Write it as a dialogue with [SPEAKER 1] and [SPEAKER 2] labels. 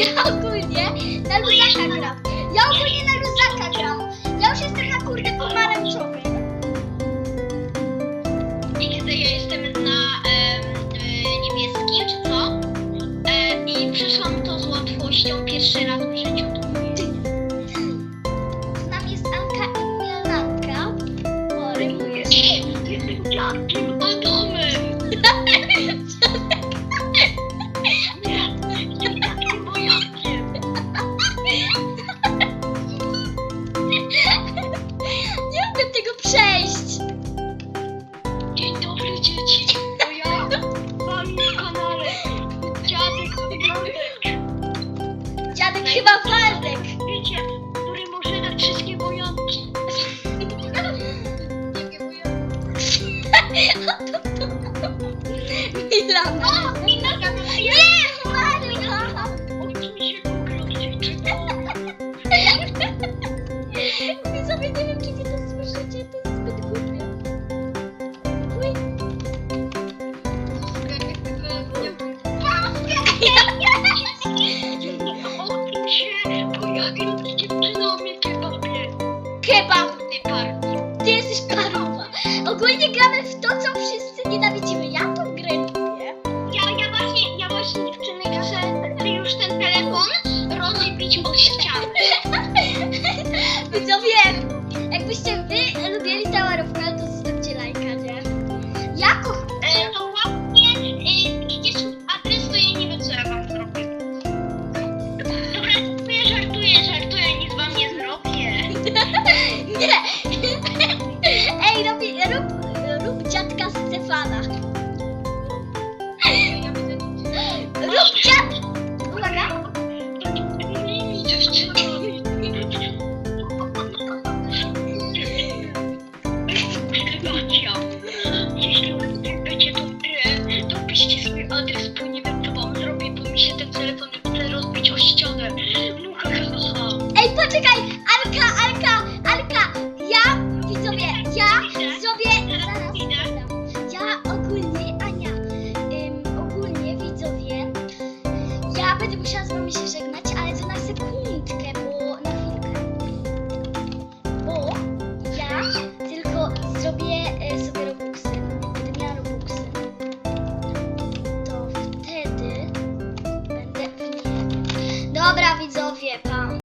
[SPEAKER 1] ogólnie na luzaka gram. Ja ogólnie na luzaka gram. Ja już jestem na kurde pomarańczowy.
[SPEAKER 2] XD ja jestem na em, e, niebieskim, czy co? E, I przeszłam to z łatwością pierwszy raz w życiu.
[SPEAKER 1] Z nami jest Anka i Milanka.
[SPEAKER 2] Jestem dziadkiem
[SPEAKER 1] chyba Waldek.
[SPEAKER 2] Wiecie, który może dać wszystkie. Oczywiście pokroczyć.
[SPEAKER 1] Widzowie, nie wiem, czy wy to słyszycie, to
[SPEAKER 2] pojawił z dziewczyną mnie kebabie.
[SPEAKER 1] Kebab,
[SPEAKER 2] Ty parki.
[SPEAKER 1] ty jesteś parowa. Ogólnie gramy w to, co wszyscy nienawidzimy. Ja to Hadi bu şans